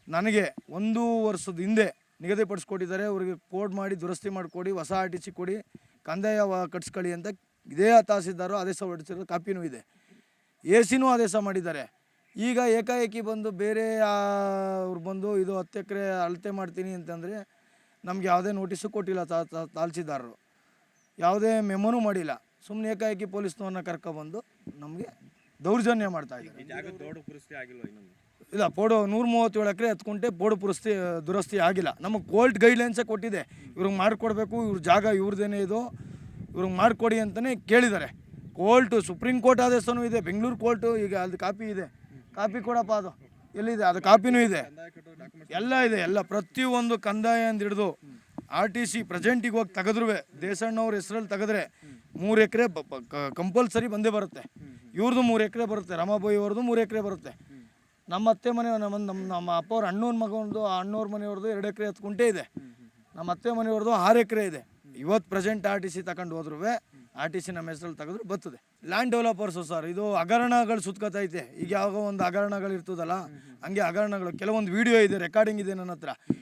ನನಗೆ ಒಂದು ವರ್ಷದ ಹಿಂದೆ ನಿಗದಿಪಡಿಸ್ಕೊಟ್ಟಿದ್ದಾರೆ ಅವ್ರಿಗೆ ಕೋಡ್ ಮಾಡಿ, ದುರಸ್ತಿ ಮಾಡಿಕೊಡಿ, ಹೊಸ ಆರ್ ಟಿ ಸಿ ಕೊಡಿ, ಕಂದಾಯ ಕಟ್ಸ್ಕೊಳ್ಳಿ ಅಂತ ಇದೇ ತಾಸಿದ್ದಾರೋ ಆದೇಶ ಹೊರಡಿಸಿರೋ ಕಾಪಿನೂ ಇದೆ. ಎ ಸಿನೂ ಆದೇಶ ಮಾಡಿದ್ದಾರೆ. ಈಗ ಏಕಾಏಕಿ ಬಂದು ಬೇರೆ ಅವ್ರು ಬಂದು ಇದು ಹತ್ತು ಎಕರೆ ಅಳತೆ ಮಾಡ್ತೀನಿ ಅಂತಂದರೆ ನಮ್ಗೆ ಯಾವುದೇ ನೋಟಿಸು ಕೊಟ್ಟಿಲ್ಲ ತಾ ತಾ- ತಾಲ್ಸಿದಾರರು ಯಾವುದೇ ಮೆಮೊನೂ ಮಾಡಿಲ್ಲ. ಸುಮ್ಮನೆ ಏಕಾಏಕಿ ಪೊಲೀಸ್ನವ್ರನ್ನ ಕರ್ಕೊಬಂದು ನಮಗೆ ದೌರ್ಜನ್ಯ ಮಾಡ್ತಾ ಇದ್ದಾರೆ. ಇಲ್ಲ ಪೋಡು ನೂರ ಮೂವತ್ತೇಳು ಎಕರೆ ಹತ್ಕೊಂಡೆ ಪೋಡು ಪುರಸ್ತಿ ದುರಸ್ತಿ ಆಗಿಲ್ಲ. ನಮಗೆ ಕೋರ್ಟ್ ಗೈಡ್ಲೈನ್ಸೇ ಕೊಟ್ಟಿದೆ. ಇವ್ರಿಗೆ ಮಾಡಿಕೊಡ್ಬೇಕು ಇವ್ರ ಜಾಗ ಇವ್ರದ್ದೇನೆ ಇದು. ಇವ್ರಿಗೆ ಮಾಡಿಕೊಡಿ ಅಂತಲೇ ಕೇಳಿದ್ದಾರೆ. ಕೋರ್ಟು ಸುಪ್ರೀಂ ಕೋರ್ಟ್ ಆದೇಶನೂ ಇದೆ ಬೆಂಗಳೂರು ಕೋರ್ಟು ಈಗ ಅಲ್ಲಿ ಕಾಪಿ ಇದೆ. ಕಾಪಿ ಕೊಡಪ್ಪ ಅದು. ಎಲ್ಲಿದೆ? ಅದು ಕಾಪಿನೂ ಇದೆ. ಎಲ್ಲ ಇದೆ, ಎಲ್ಲ. ಪ್ರತಿಯೊಂದು ಕಂದಾಯ ಅಂತ ಹಿಡಿದು ಆರ್ ಟಿ ಸಿ ಪ್ರೆಸೆಂಟಿಗೆ ಹೋಗಿ ತೆಗೆದ್ರು ದೇಸಣ್ಣವ್ರ ಹೆಸರಲ್ಲಿ ತೆಗೆದ್ರೆ ಮೂರು ಎಕರೆ ಕಂಪಲ್ಸರಿ ಬಂದೇ ಬರುತ್ತೆ. ಇವ್ರದ್ದು ಮೂರು ಎಕರೆ ಬರುತ್ತೆ ರಮಾಬಾಯಿ ಅವ್ರದ್ದು ಮೂರು ಎಕರೆ ಬರುತ್ತೆ. ನಮ್ಮ ಅತ್ತೆ ಮನೆ, ನಮ್ಮ ನಮ್ಮ ನಮ್ಮ ಅಪ್ಪ ಅವ್ರ ಅಣ್ಣವ್ರ ಮಗನದು ಆ ಅಣ್ಣವ್ರ ಮನೆಯವ್ರದ್ದು ಎರಡು ಎಕರೆ ಹತ್ತು ಕುಂಟೆ ಇದೆ. ನಮ್ಮ ಅತ್ತೆ ಮನೆಯವ್ರದ್ದು ಆರು ಎಕರೆ ಇದೆ. ಇವತ್ತು ಪ್ರೆಸೆಂಟ್ ಆರ್ ಟಿ ಸಿ ತಗೊಂಡು ಹೋದ್ರು ಆರ್ ಟಿ ಸಿ ನಮ್ಮ ಹೆಸರಲ್ಲಿ ತೆಗೆದ್ರು ಬರ್ತದೆ ಲ್ಯಾಂಡ್ ಡೆವಲಪರ್ಸು ಸರ್, ಇದು ಹಗರಣಗಳು ಸುತ್ಕೊತೈತೆ. ಈಗ ಯಾವಾಗ ಒಂದು ಹಗರಣಗಳು ಇರ್ತದಲ್ಲ ಹಂಗೆ ಹಗರಣಗಳು. ಕೆಲವೊಂದು ವಿಡಿಯೋ ಇದೆ ರೆಕಾರ್ಡಿಂಗ್ ಇದೆ ನನ್ನ ಹತ್ರ.